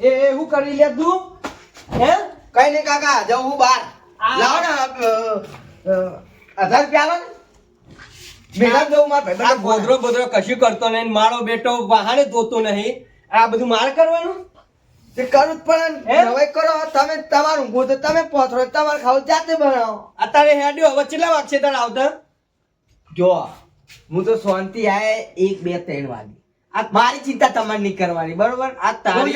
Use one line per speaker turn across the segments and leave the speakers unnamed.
એ એ હું કરી લે તું? હે?
કઈ નહીં કાકા જાઉં હું બહાર લાવો ને અ, અ, હજાર રૂપિયા આલો ને. ભેગા જવું મારા
આ ગોદરો કશું કરતો નહીં મારો બેટો વાહને ધોતો નહીં. આ બધું માર કરવાનું?
તે કરું પણ? હવે કરો તમે તમારું ઊંઘું તો તમે પહોંચો તમારે ખાવ જાતે બનાવો.
અત્યારે હેડ્યો હવે કેટલા વાગશે તારે આવતા?
જો હું તો શાંતિ આય એક બે ત્રણ વાગે. આ મારી ચિંતા તમારે નહીં કરવાની બરોબર?
આ તારી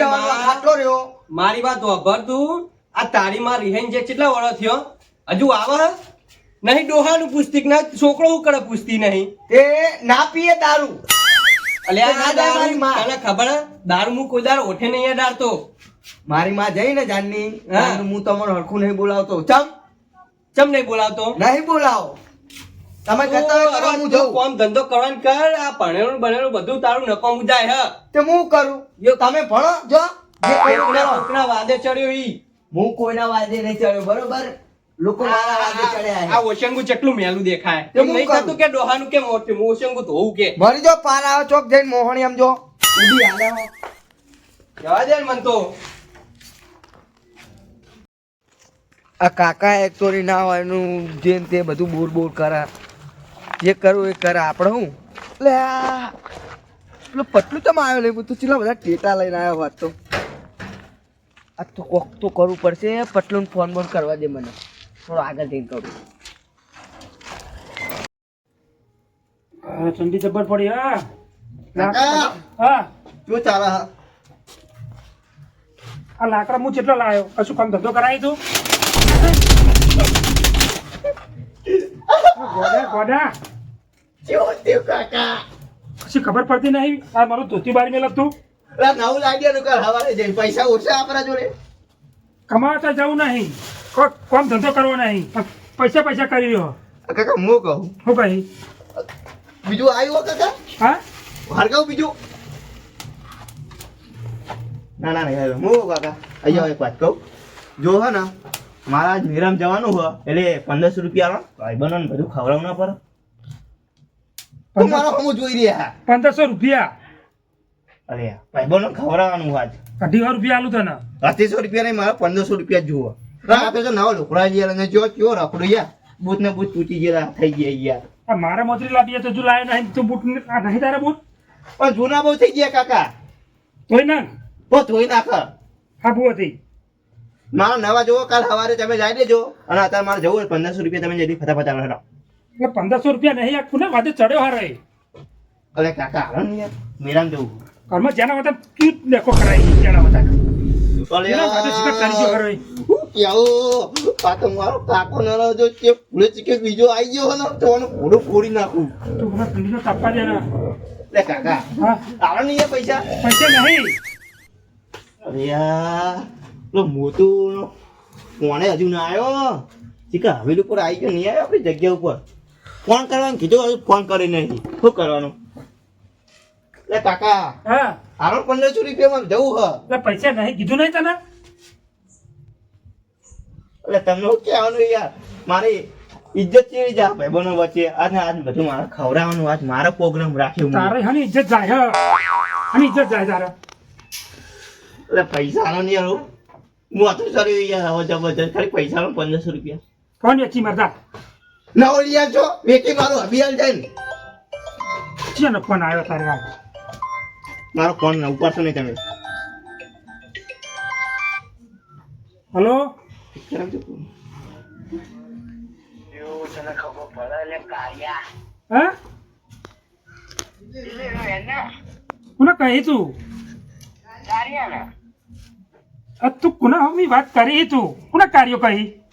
ખાટલો રહ્યો.
મારી વાત વાભર તું. આ તારી માં રિહેન જે કેટલા વર્ષ થયો? હજુ આવે? નહીં ડોહાનું પુસ્તિક ના છોકરો હું કરે પૂછતી નહીં.
તે ના પીએ દારૂ. ના.
તને ખબર? દારૂ હું કોઈ ઓઠે નહીં અડાડતો
મારી માં જઈને જાનની.
હું.
તમારું હરખું નહીં બોલાવતો. ચમ.
ચમ નહીં બોલાવતો?
નહીં બોલાવો. તમે કહેતા હોય કરો હું જઉં.
કોમ ધંધો કરવાનું કર આ ભણેલું ભણેલું બધું તારું નકામું જાય હે.
તે હું કરું?
જો
તમે ભણો જો. જે કોઈ
કોકના વાદે ચડ્યો ઈ.
હું કોઈના વાદે નહીં ચડ્યો બરોબર? લોકો મારા વાદે ચડ્યા
આ ઓશંગુ ચટલું મેલું દેખાય.
તે
એમ
હું
નહીં. થતું કે ડોહાનું કે મોટું ઓશંગુ તો કે.
મરી જો પાર આવે ચોક જઈને મોહણી આમ જો. હાલે હો.
જવા દે મન તો.
આ કાકા એક તોરી ના હોય એનું જે તે બધું બોર બોર કરે. જે કરવું એ કરે આપણે હું? એટલે આ. પેલું પટલું તમે આવ્યો લઈ તું ચેલા બધા ટેટા લઈને આવ્યો વાત તો. આ તો કોક તો કરવું પડશે. પટલું ફોન બોન કરવા દે મને. થોડો આગળ જઈને કરું
હા, ઠંડી જબર પડી હા.
કાકા!
હા.
શું ચાલે હા.
આ લાકડા હું કેટલો લાવ્યો કશું કામ ધંધો કરાવી તું? ગોડા ગોડા.
કેવું થયું કાકા
કશી ખબર પડતી નહીં? આ મારું ધોતી બારી મેં તું
પેલા નવું લાગ્યા કાલ હવારે જઈ પૈસા ઓછા આપણા જોડે.
કમાતા જવું નહીં. કોમ ધંધો કરવો નહીં. પૈસા પૈસા કરી રહ્યો.
કાકા હું કહું?
હું કહી?
બીજું આવ્યું કાકા?
હા?
હરગાવ બીજું? ના ના ના હું કાકા? અહીંયા એક વાત કહું. જો હે ને મારા જ મીરામ જવાનું હોય એટલે પંદરસો રૂપિયા ભાઈ બનો બધું ખવડાવ ના પડે. તું મારો હમું જોઈ રહ્યા.
પંદરસો રૂપિયા.
અરે ભાઈ બોલો ખવડાવવાનું આજ.
અઢી રૂપિયા આલું તને.
અઢીસો રૂપિયા નહીં મારા પંદરસો રૂપિયા જુઓ. આપે તો નવા લોકડા ગયા અને જો કયો રખડો યાર. બૂટ ને બૂટ તૂટી ગયેલા થઈ ગયા યાર.
આ મારે મોતરી લાવીએ તો જો લાય નહીં તું બૂટ નહીં તારા બૂટ?
પણ જૂના બહુ થઈ ગયા કાકા.
તોય ના
તો ધોઈ નાખ.
હાબુ હતી.
મારા નવા જોવો કાલ સવારે તમે જઈ દેજો અને અત્યારે મારે જવું પંદરસો રૂપિયા તમે જલ્દી ફટાફટ આવે.
એટલે પંદરસો રૂપિયા નહીં આ કોને વાદે ચડ્યો હારે.
અરે કાકા ને યાર મેરામ જવું
કર્મ જેના વતા તું દેખો કરાઈ જેના વતા
અરે
વાદે શિકાર કરી જો હારે.
યાઓ આ તો મારો કાકો નરો જો કે ફૂલે ચીકે બીજો આવી ગયો ને તો એનું ભૂલું ફોડી નાખું.
તો મને ઠંડીનો તાપવા દે ને.
લે કાકા
હા.
આવો નહીં પૈસા.
પૈસા નહીં.
અરે યાર લો મોટું કોણે હજુ ના આવ્યો ચીકા હવેલી ઉપર આવી ગયો નહીં આવ્યો આપણી જગ્યા ઉપર? ફોન કરવાનું? કીધું હવે ફોન કરી નહીં. શું કરવાનું? લે કાકા
હા.
આરો પંદરસો રૂપિયામાં જવું હ.
એટલે પૈસા નહીં કીધું નહીં તને?
એટલે તમને શું કહેવાનું યાર મારી ઇજ્જત ચીરી જા ભાઈ બનો વચ્ચે? અને આજ બધું મારે ખવડાવવાનું આજ મારો પ્રોગ્રામ રાખ્યો મેં.
તારે હની ઇજ્જત જાય હ. હની ઇજ્જત જાય તારે.
એટલે પૈસા નો નહીં હું. હતું સર યાર હવે જબરજસ્ત. ખાલી પૈસા નો પંદરસો રૂપિયા.
કોણ વેચી મરતા
નવો યાર છો? વેકી મારો અભિયાન જાય ને.
ચિયાનો ફોન આવ્યો તારે આ
મારો ફોન ઉપાડશો નહીં તમે.
હલો? હા? કોને કહી તું? કુના તું કોના હમી વાત કરી તું? કુના કાર્યો કહી?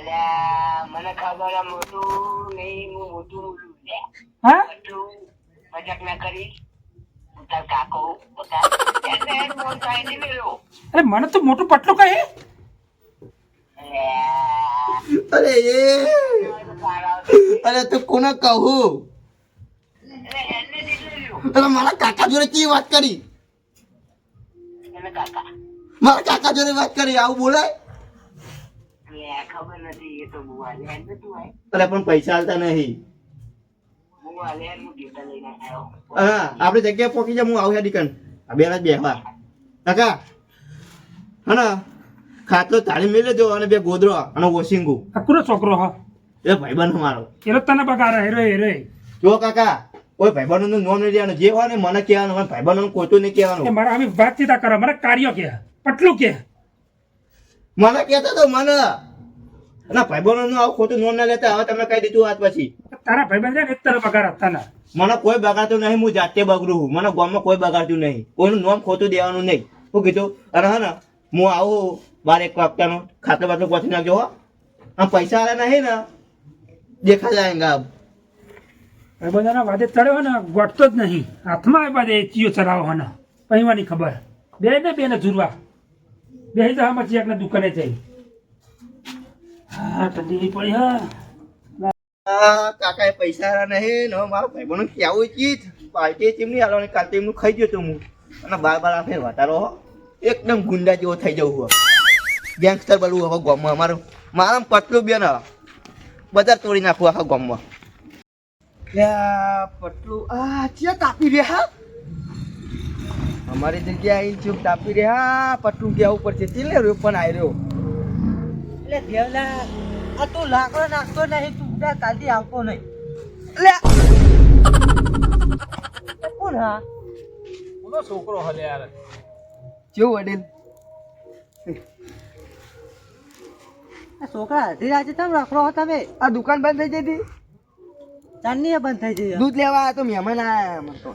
મને ખબર મોટું નહીં હું મોટું મોટું
હા?
મજાક ના.
અરે મને તો મોટું પટલું કહે
અરે. એ. અરે તું કોને કહું. અરે મારા કાકા જોડે કેવી વાત કરી? મારા કાકા જોડે વાત કરી આવું બોલાય?
ખબર નથી એ તો બુઆ ને એને તું હોય.
અરે પણ પૈસા આલતા નહીં.
હું હું હું ટેટા લઈને આવ્યો.
હા આપણે જગ્યાએ પહોંચી જાય હું આવું હેડી કન આ બે જ બેહવા. કાકા હા ખાટલો તાળી મેલે દો અને બે ગોદરો અને વોશિંગુ.
આ છોકરો હ?
એ ભાઈબંધ મારો.
એ તને બગાડે હેરે હેરો.
જો કાકા કોઈ ભાઈબંધનું નોમ નહીં લેવાનું જે હોય ને મને કહેવાનું મને ભાઈબંધનું કોઈ નહીં
એ
કહેવાનું
મારા અમે વાતચીત કરો મને કાર્ય કે પટલું કે
મને કહેતો તો મને. ના ભાઈબંધો નું આવું ખોટું નોમ ના લેતા હવે તમે કહી દીધું આજ પછી.
તારા ભાઈબંધ ને એક તરફ બગાડ ના.
મને કોઈ બગાડતું નહીં હું જાતે બગડું છું. મને ગામમાં કોઈ બગાડતું નહીં. કોઈનું નોમ ખોટું દેવાનું નહીં. હું કીધું અને હા ને હું આવું બાર એક વાગતાનો ખાતર બાટલો પહોંચી નાખજો હો. આ પૈસા આલ્યા નહીં ને દેખા જાયંગા અબ
ભાઈબંધના વાદે ચડ્યો ને ગોઠતો જ નહીં. હાથમાં આવ્યા બાદ ચીયો ચલાવો હને પહેવાની ખબર? બે ને બે ને ઝુરવા બે તો આમાં ચિયાકને દુકાને જઈ.
પૈસા નહીં, ને મારો ભાઈબંધ કેવું ચીજ? પાર્ટી ચીમની તેમનું ખાઈ ગયો તો હું. અને બાર બાર આફે વટારો એકદમ ગુંડા જેવો થઈ જવું હું ગેંગસ્ટર બનવું હવે ગામમાં. અમારું હવે. તોડી નાખવું આખા ગામમાં.
પટલું આ ચિયા તાપી રહ્યા? અમારી જગ્યાએ ચૂપ તાપી રહ્યા. પટલું ગયા ઉપર છે. તે રહ્યો પણ આવ્યો
એટલે દેવલા આ તું લાકડો નાખતો નહીં તું ત્યાં કાલથી આવતો નહીં.
લે!
કોણ હા?
કેવું વડીલ?
આ છોકરા અડધી રાતે તમે રાખડો હો તમે
આ દુકાન બંધ થઈ જતી.
ચાંદની બંધ થઈ જઈ
દૂધ લેવા આવ્યા તો મહેમાન આયા મને તો.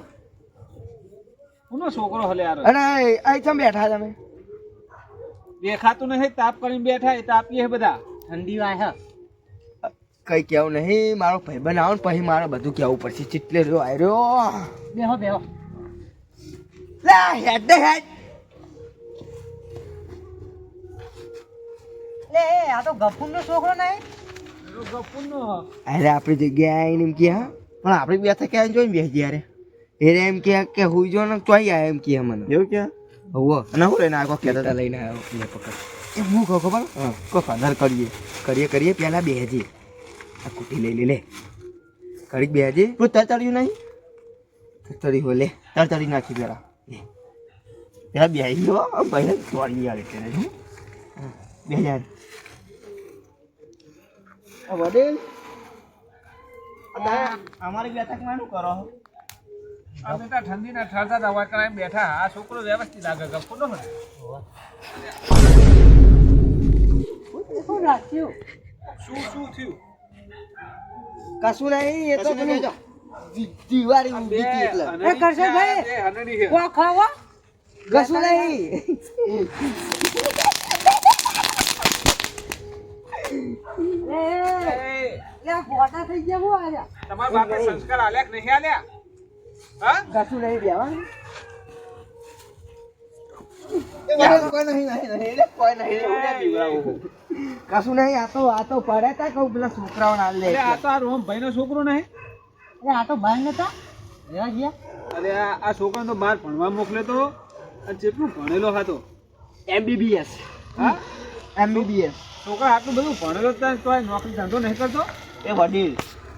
કોનો છોકરો હલે યાર?
અને અહીં બેઠા તમે?
દેખાતું નથી તાપ કરીને બેઠા એ તાપીએ બધા.
ઠંડી વાય હ.
કઈ કેવું નહીં મારો ભાઈબંધ આવો ને પછી મારે બધું કેવું પડશે. ચીટલે રહ્યો આવ્યો
બેહો બેહો.
લે હેડ દે હેડ.
લે આ તો ગફુરનો છોકરો નહીં.
અરે આપણી જગ્યાએ આવીને એમ કે હા. પણ આપણી બેઠા ક્યાં જોઈને બેસી યારે એને એમ કે કે હુઈ જો ને ચોઈ આયા એમ કે મને.
એવું કે
હોવો.
અને હું લઈને આગો કહેતા
લઈને આવ્યો. લે પકડ. એ હું કહું ખબર? કહો ફાધર કરીએ. કરીએ કરીએ પેલા બેહજી. આ કુટી લઈ લે લે. કરી બેહજી.
તું તર નહીં.
તરી હો લે.
તર ચડી નાખી પેલા પેલા બે ગયો ભાઈ તોડી યાર એટલે બે હજાર. વડીલ. અમારી બેઠકમાં શું કરો?
આ બેટા ઠંડીના ઠરતા દવા કરાવીને બેઠા. આ છોકરો વ્યવસ્થિત લાગે ગપો ને
શું રાખ્યું
શું શું થયું?
કશું નહીં એ તો દિવાળી ઊભી હતી એટલે.
એ કરશે ભાઈ
બે હનડી
ખાવા?
કશું નહીં.
લે
એ,
લે ગોટા થઈ ગયા હું આયા.
તમારા બાપે સંસ્કાર આલ્યા કે નહીં આલ્યા? હા?
કશું નહીં બેવા
કોઈ નહીં નહીં નહીં રે, કોઈ નહીં રે, ઉડ્યા બીવડાવું.
કશું નહીં આ તો આ તો પડે તા કઉ પેલા છોકરાઓ ના લે
આ તો આ રોમ ભાઈનો છોકરો નહીં
અરે આ તો ભાઈ નતા? રેવા ગયા?
અરે આ છોકરાને તો બહાર ભણવા મોકલે તો. અને જેટલું ભણેલો હતો.
એમબીબીએસ
હા?
એમબીબીએસ
છોકરા આટલું બધું ભણેલો તો નોકરી ધંધો નહીં કરતો?
એ વડીલ.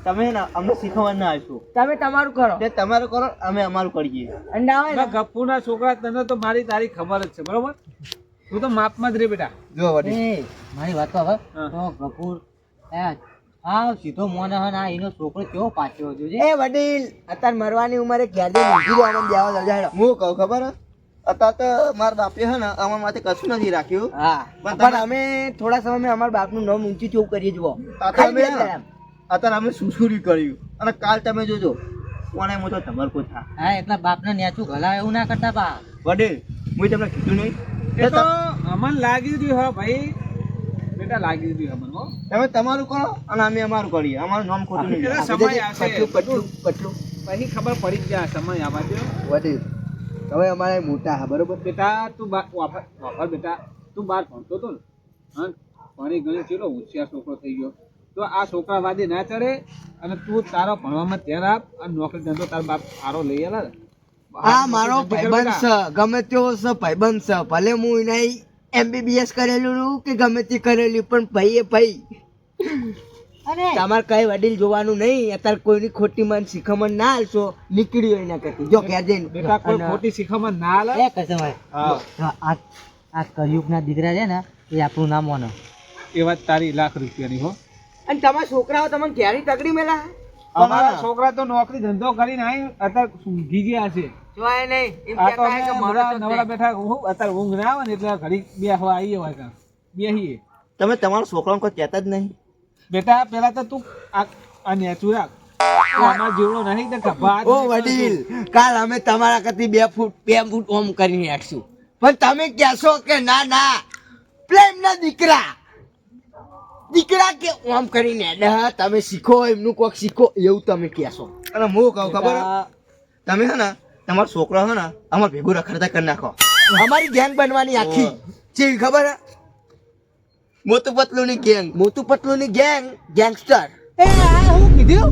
તમે અમે અમને શીખવા ના આવીશું
તમે તમારું કરો.
જે તમારું કરો અમે અમારું કરીએ.
અંડા આવે ને.
ગપ્પુના છોકરા તને તો મારી તારી ખબર જ છે બરોબર? તું તો માપમાં જ રે બેટા.
જો
મારી વાત હવે. તો ગફુર હા સીધો મોને હન આ એનો છોકરો કેવો પાછો જોજે
એ વડીલ અત્યારે મરવાની ઉંમરે ક્યારે મૂકી દેવાનો દેવા લજાડો
હું કહું ખબર? અત્યારે તો મારા બાપે હે ને અમારા માટે કશું નથી રાખ્યું.
હા.
પણ
પણ અમે થોડા સમયમાં અમારા બાપનું નામ ઊંચી ચોક કરીએ જુઓ.
અત્યારે અમે સુસુરી કર્યું? અને કાલ તમે જોજો કોને મોટો કોઈ થા.
હા એટલા બાપને નેચું ગલા એવું ના કરતા બા.
વડીલ હું તમને કીધું નહીં?
એ તો અમન લાગી રહ્યું હા ભાઈ. બેટા લાગી રહ્યું અમન હો.
તમે તમારું કરો અને અમે અમારું કરીએ. અમારું નામ ખોટું નહીં
સમય આવશે.
પટલું પટલું.
પછી ખબર પડી જ જાય સમય આવવા દો
વડીલ હવે અમારે મોટા હા બરોબર?
બેટા તું વાફર બેટા. તું બાર ભણતો હતો ને? હા ભણી ગણી ચેલો હોશિયાર છોકરો થઈ ગયો. તો આ છોકરા વાદી ના ચડે અને તું તારો ભણવામાં ધ્યાન આપ અને નોકરી ધંધો તારો બાપ સારો લઈ આલા.
આ મારો ભાઈબંધ છે. ગમે તેવો છે ભાઈબંધ છે. ભલે હું એને એમબીબીએસ કરેલું કે ગમે તે કરેલું પણ ભાઈ એ ભાઈ. તમારે કઈ વડીલ જોવાનું નહીં. અત્યારે કોઈની ખોટી મન શીખમણ ના હાલશો. નીકળી હોય એના કરતી. જો ઘેર જઈને
બેટા કોઈ ખોટી શીખવામાં ના હાલે?
એ કસમ
હા.
આ આ કયુગના દીકરા છે ને એ આપણું નામ ઓનો.
એ વાત તારી લાખ રૂપિયાની હો.
અને તમારા છોકરાઓ તમને ઘેરી તગડી મેલા
અમારા છોકરા તો નોકરી ધંધો કરીને આઈ અત્યારે ઊંઘી ગયા છે.
જોવાય નહીં.
આ તો
કહેતા હોય કે
અમે
મારો
બધા
તો
નવરા બેઠા હું અત્યારે ઊંઘ ના આવે ને એટલે ઘડી બેસવા આવીએ હોય બેસીએ
તમે તમારા છોકરાને કોઈ કહેતા જ નહીં?
બેટા પેલા તો તું આ આ નેચું રાખ. તું આના જેવડો નહીં તે ખભા
ઓ વડીલ કાલ અમે તમારા કરતી બે ફૂટ બે ફૂટ ઓમ કરીને રાખશું પણ તમે કહેશો કે ના ના. પ્રેમના દીકરા. દીકરા કે ઓમ કરીને હેડે, તમે શીખો એમનું કોક શીખો. એવું તમે કહેશો.
અને હું કહું ખબર તમે હે ને તમારો છોકરો હે ને અમાર ભેગું રખડતા કરી નાખો.
અમારી ગેંગ બનવાની આખી. જેવી ખબર હે?
મોટું પતલું ની ગેંગ
મોટું પતલું ની ગેંગ ગેંગસ્ટર એ આ હું કીધું?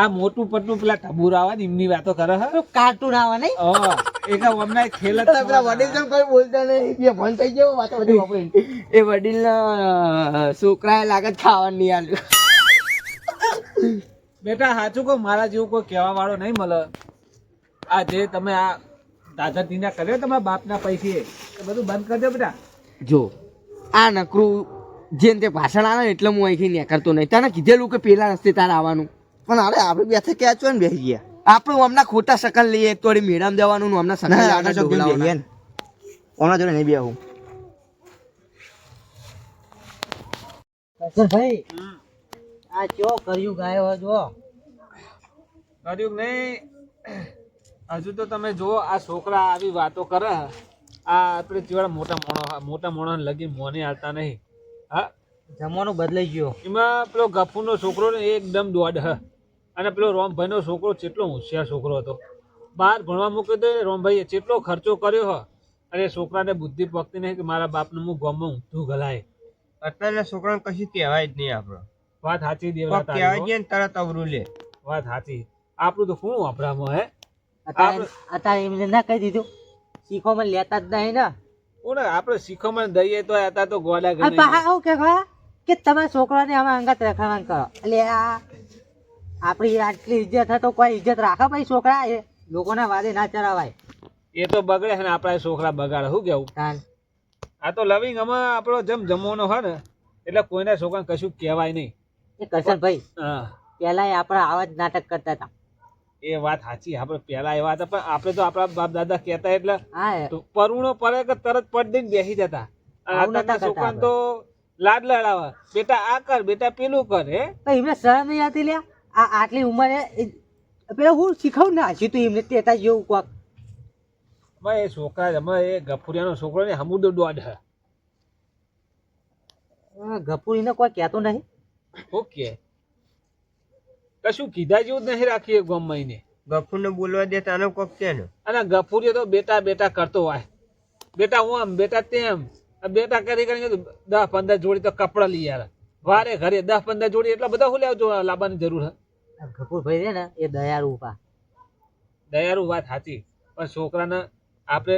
આ મોટું પટલું પેલા ટબુરા આવા ને એમની વાતો કરે હે?
કાર્ટૂન આવે નહીં?
એક હમણાં ખેલ જ
પેલા વડીલ જેમ કોઈ બોલતા નહીં બે ભણ થઈ ગયો વાતો બધી. એ વડીલ ના છોકરાએ લાગત ખાવાનું નહીં આલ્યું.
બેટા સાચું કહો મારા જેવું કોઈ કહેવા વાળો નહીં મળે. આ જે તમે આ દાદા દીના કર્યો તમારા બાપના પૈસે એ બધું બંધ કરી દો બેટા.
જો આ નકરું જેમ તે ભાષણ આવે એટલે હું અહીંથી નીકળતો નહીં. તને કીધેલું કે પેલા રસ્તે તારે આવવાનું.
પણ હવે આપણે બેઠે ક્યાં છો ને બેસી ગયા?
આપણું હમણાં ખોટા સકલ લઈએ એક થોડી મેડમ દેવાનું ને હમણાં
સકલ આગળ
ઢોકળાઓના.
ને ઓના જોડે નહીં બેહું
કસમભાઈ આ ચો કર્યું ગાયો જો
કર્યું નહીં હજુ તો તમે જુઓ આ છોકરા આવી વાતો કરે આ આપણે જેવા મોટા મોણો મોટા મોણો લગી મોને હાલતા નહીં હા
જમવાનું બદલાઈ ગયો
એમાં પેલો ગફુરનો છોકરો ને એકદમ દોડ હ અને પેલો રોમભાઈનો છોકરો કેટલો હોશિયાર છોકરો હતો. બહાર ભણવા મૂક્યો તો રોમભાઈએ કેટલો ખર્ચો કર્યો હ. અને છોકરાને બુદ્ધિ પકતી નહીં કે મારા બાપનું હું ગમું ઊંધું ગલાય.
અત્યારના છોકરાને કશું કહેવાય જ નહીં આપણો.
વાત સાચી
કહેવાય
તારી
ને તરત અવરું લે.
વાત સાચી. આપણું તો શું વાપરામાં હે?
અત્યારે અત્યારે એમને ના કહી દીધું. શીખોમાં લેતા જ નહીં ને.
કોને આપણે શીખોમાં દઈએ તો હતા તો ગોડા ગણી
આવું કે તમારા છોકરાને આમાં અંગત રખાવાનું કરો. એટલે આ આપણી આટલી ઇજ્જત હતો કોઈ ઇજ્જત રાખે ભાઈ છોકરા એ લોકોના વાદે ના ચરાવાય
એ તો બગડે છે ને આપણા છોકરા બગાડે. શું કેવું? આ તો લવિંગ અમે આપણો જેમ જમવાનો હોય ને એટલે કોઈના છોકરા કશું કહેવાય નહીં.
એ કરશન ભાઈ પેલા આપણા આવા જ નાટક કરતા હતા.
એ વાત સાચી આપણે પેલા એવા હતા પણ આપણે તો આપણા બાપ દાદા કહેતા એટલે
હા
પરુણો પડે કે તરત પડ દઈને બેસી જતા. છોકરાને તો લાડ લડાવે બેટા આ કર બેટા પેલું કર હે?
એમને શરમ નહીં આવતી લ્યા? આ આટલી ઉંમરે એ- પેલા હું શીખવું ના હજી તું એમને તેતા જેવું કોક.
ભાઈ એ છોકરા અમે એ ગફુરિયાનો છોકરો ને હમુદો દોડ હે.
ગફુરીને કોઈ કહેતો નહીં.
ઓકે કશું કીધા જેવું જ નહીં રાખીએ ગમ મહિને
ગફુરને બોલવા દે તાને કોક કે
અને ગફુરીએ તો બેટા બેટા કરતો હોય. બેટા હું આમ બેટા તેમ. આ બેટા કરી કરીને દસ પંદર જોડી તો કપડા લઈ આવે વારે ઘરે દસ પંદર જોડી એટલા બધા હું લેવજો લાવવાની જરૂર હે?
ગપુરભાઈ છે ને એ દયાળુ ઉપા
દયાળુ વાત સાચી પણ છોકરાને આપણે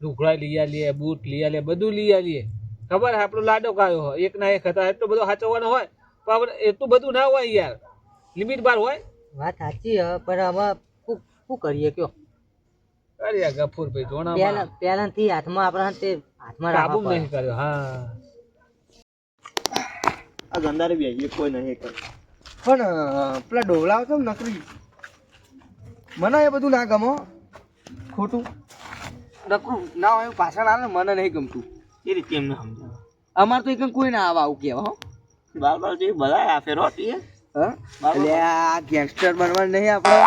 લુગડા લઈ આલીએ બૂટ લઈ આલીએ બધું લઈ આલીએ. ખબર આપણો લાડો કાયો હોય એક ના એક હતા એટલો બધો સાચવવાનો હોય પણ આપણે એટલું બધું ના હોય યાર. લિમિટ બાર હોય.
વાત સાચી હે પણ અમે શું શું કરીએ કયો?
અરે ગફુરભાઈ
પહેલા
જોણા
પહેલાથી હાથમાં આપણા તે હાથમાં
કાબુ નહીં કર્યો હા.
આ ગંદારે બેસીએ કોઈ નહીં કરે.
પણ પેલા ડોલાઓ તો નકરી? મને એ બધું ના ગમો. ખોટું. નકરું ના હોય પાછળ આવે ને મને નહીં ગમતું.
એ રીતે એમને સમજાવે.
અમારે તો એક કોઈ ના આવે આવું કહેવા હો.
બાર બાર જેવી બધા આ ફેરો હતી
હા? એટલે આ ગેંગસ્ટર બનવાનું નહીં આપણે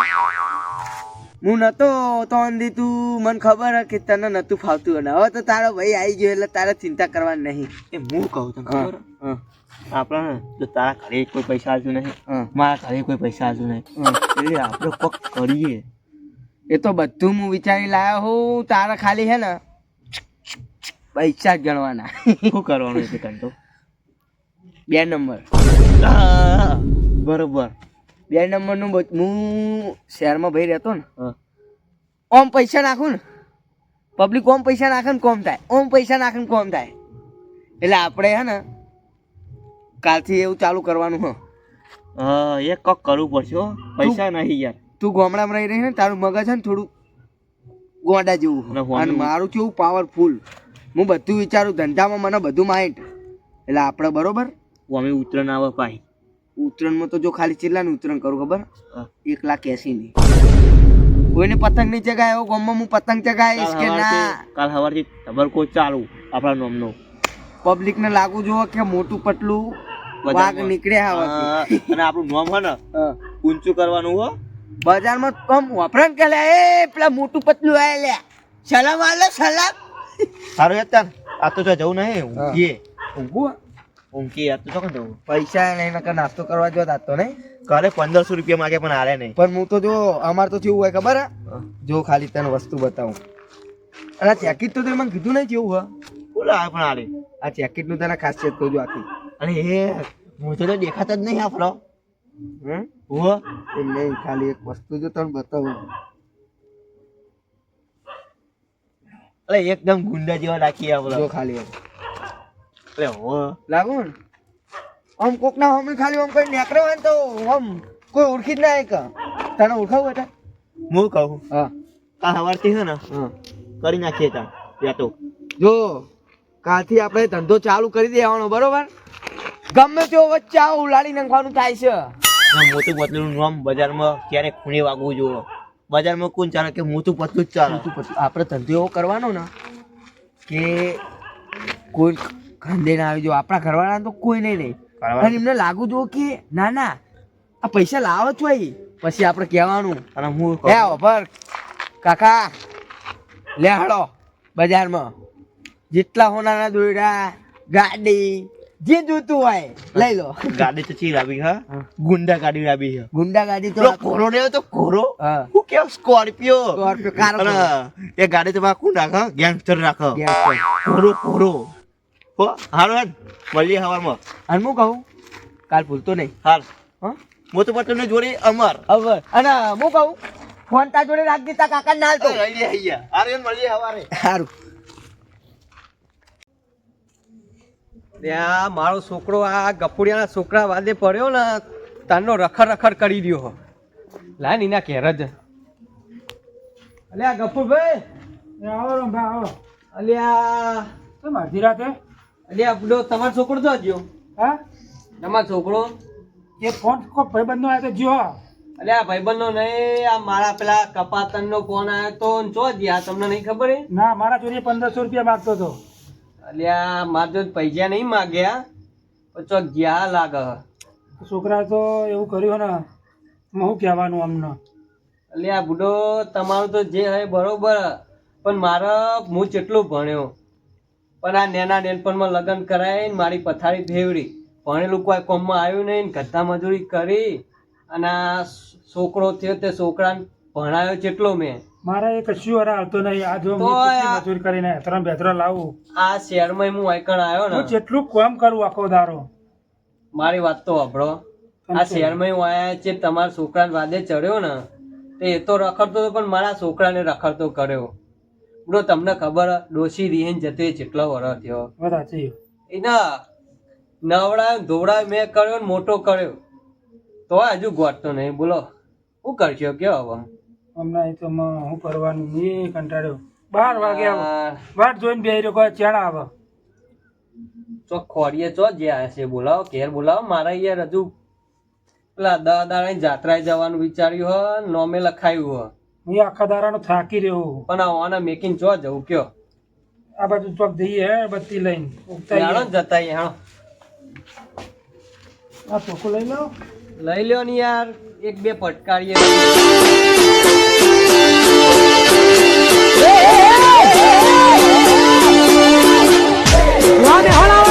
હું નતો તો અંધી તું મને ખબર હે કે તને નતું ફાવતું અને હવે તો તારો ભાઈ આવી ગયો એટલે તારે ચિંતા કરવાની નહીં.
એ હું કહું તને ખબર
હા,
આપણે જો તારા ઘરે કોઈ પૈસા આવતું નહીં. મારા ઘરે કોઈ પૈસા આવતું નહીં. એટલે આપણે કોક કરીએ.
એ તો બધું હું વિચારી લાવ્યો હું તારે ખાલી હે ને પૈસા જ ગણવાના.
શું કરવાનું છે કંટો
બે નંબર.
બરોબર.
બે નંબરનું હું શહેરમાં ભાઈ રહેતો ને ઓમ પૈસા નાખું ને પબ્લિક ઓમ પૈસા નાખે ને કોમ થાય. ઓમ પૈસા નાખે ને કોમ થાય. એટલે આપણે હે ને કાલથી એવું ચાલુ કરવાનું હ.
એક કોક કરવું પડશે હો. પૈસા નહીં યાર.
તું ગામડામાં રહી રહી ને તારું મગજ છે ને થોડું ગોંડા જેવું
અને
મારું કેવું પાવરફુલ હું બધું વિચારું ધંધામાં મને બધું માઇન્ડ એટલે આપણે બરોબર?
અમે ઉતરણ આવે ભાઈ.
ઉત્તરાયણમાં તો જો ખાલી ચેટલાની ઉત્તરાયણ કરું ખબર. એક લાખ એસી ની. કોઈને પતંગ નહીં ચગાય એવો ગામમાં હું પતંગ ચગાવીશ કે ના?
કાલ સવારથી કોઈ ચાલુ આપણા નોમનો.
પબ્લિક ને લાગુ જોવો કે મોટું પટલું. વાઘ નીકળે
આવે અને આપણું નામ હે ને ઊંચું કરવાનું હો.
બજારમાં કમ વપરાણ કે લે એ પેલા મોટું પતલું આય લે. સલામ આલે સલામ.
સારું યાર આ તો જવું નહીં ઊંઘીએ.
ઊંઘું
ઊંઘી આ તો જવું.
પૈસા નહીં નકર નાસ્તો કરવા જો તો નહીં.
કાલે પંદરસો રૂપિયા માગે પણ હારે નહીં.
પણ હું તો જો અમાર તો થયું હોય ખબર હે? જો ખાલી તને વસ્તુ બતાવું. અને આ જેકેટ તો તે મને કીધું નહીં જેવું હોય
બોલા પણ હારે
આ જેકેટનું તને ખાસિયત તો જો આખી.
અને એ હું તો દેખાતા જ નહીં આપણો. હો?
એ નહીં ખાલી એક વસ્તુ જો તને બતાવું.
અરે એકદમ ગુંડા જેવા રાખીએ
જો ખાલી.
અરે હો
લાગુ ને? આમ કોક ના હમે ખાલી આમ કઈ નેકરો હોય તો આમ કોઈ ઓળખી જ ના એક. તને ઓળખાવું બેટા
હું કહું?
હા.
કાલ સવારથી છે ને કરી નાખીએ ત્યાં તો.
જો કાલથી આપણે ધંધો ચાલુ કરી દેવાનો બરોબર? ગમે તેવો વચ્ચે આવું ઉલાડી નાખવાનું થાય છે.
આ મોટું પતલું નામ બજારમાં ક્યારે ખૂણે વાગવું જોવો બજારમાં કોણ ચાલે કે મોટું પતલું જ ચાલે?
આપણે ધંધો એવો કરવાનો ને કે કોઈ ખાંદે ના આવી જો આપણા ઘરવાળા તો કોઈ નહીં નહીં અને એમને લાગુ જો કે ના ના આ પૈસા લાવો છો અહીં પછી આપણે કહેવાનું
અને હું
હે ઓફર કાકા લે હળો બજારમાં. જેટલા હોનાના દોયડા ગાડી જે જોતું હોય લઈ લો.
ગાડી તો ચી લાવી હા? ગુંડા ગાડી લાવી છે.
ગુંડા ગાડી તો
કોરો ઘોડો તો કોરો
હું.
કે સ્કોર્પિયો?
સ્કોર્પિયો, કાર
એ ગાડી તો કોણ રાખે ગેંગસ્ટર રાખે.
કોરો
ઘોડો હો હાલો હેડ મળીએ હવારમાં.
અને હું કહું કાલ ભૂલતો નહીં.
હાલ.
હા?
મોતો પતલું ને જોડી અમર.
હવે અને હું કહું ફોન તા જોડે રાખ દીધા કાકા ના તો
અરે હારે મળીએ હવારે.
સારું
ત્યાં મારો છોકરો આ ગફુડિયાના છોકરા વાદે પડ્યો ને તારનો રખડ રખડ કરી દ્યો લા લાય ને એના ઘેર જ. અલ્યા ગફુરભાઈ.
એ આવો રંભા આવો.
અલ્યા.
કેમ અડધી રાતે?
અલ્યા બુડો તમારો છોકરો તો ગયો
હા?
તમારો છોકરો?
એ ફોન કો ભાઈબંધનો આવ્યો તો અલે
આ ભાઈબંધનો નહીં આ મારા પેલા કપાતનનો ફોન આવ્યો તો જો જ્યા તમને નહીં ખબર હે
ના મારા ચોરી પંદરસો રૂપિયા માગતો હતો.
અલ્યા માર જો પૈસા નહીં માગ્યા પછી ચો ગયા લાગે.
છોકરા તો એવું કર્યું ને હું કહેવાનું અમને?
અલ્યા બુડો તમારું તો જે હોય બરોબર પણ મારે હું જેટલું ભણ્યો? પણ આ નેના નેનપણમાં લગ્ન કરાય ને મારી પથારી ફેવરી. ભણેલું કોઈ કોમમાં આવ્યું નહીં ને ગધા મજૂરી કરી અને આ છોકરો થયો તે છોકરાને ભણાયો જેટલો મેં?
મારા એ કશું વાર આવતો નહીં. આ જો મજૂરી કરીને હેતરા બેતરા લાવું.
આ શહેરમાં હું આઈકણ આવ્યો
હું
ને
જેટલું કામ કરું આખો દારો.
મારી વાત તો વાપરો આ શહેરમાં હું આયા છે તમારા છોકરાને વાદે ચડ્યો ને તે એ તો રખડતો હતો પણ મારા છોકરાને રખડતો કર્યો. બ્રો તમને ખબર ડોસી રીહેન જતે જેટલો વરસ થયો. એના નવડા ધોવડા મેં કર્યો ને મોટો કર્યો. તો હજુ ગોઠતો નહીં. બોલો શું કરશો? કયો હવે?
હમણાં એ તો હું કરવાનું એ કંટાળ્યો. બાર વાગે આવો. વાટ જોઈને બે રહ્યો કોઈ ચણા આવે.
ચો ખોડીએ ચો જ્યાં હશે બોલાવો ઘેર બોલાવો. મારા યાર હજુ પેલા દા દાડા જાત્રાએ જવાનું વિચાર્યું હ નોમે લખાયું હ.
હું આખા દારાનો થાકી રહ્યો
પણ આવવાના મેકિંગ ચો જવું કયો.
આ બાજુ ચોક જઈએ હે બત્તી લઈને. ઉગતા
જતા આવીએ,
આ ચોખ્ખું લઈ લો.
લઈ લ્યો ને યાર એક બે પટકારીએ
રામે હળા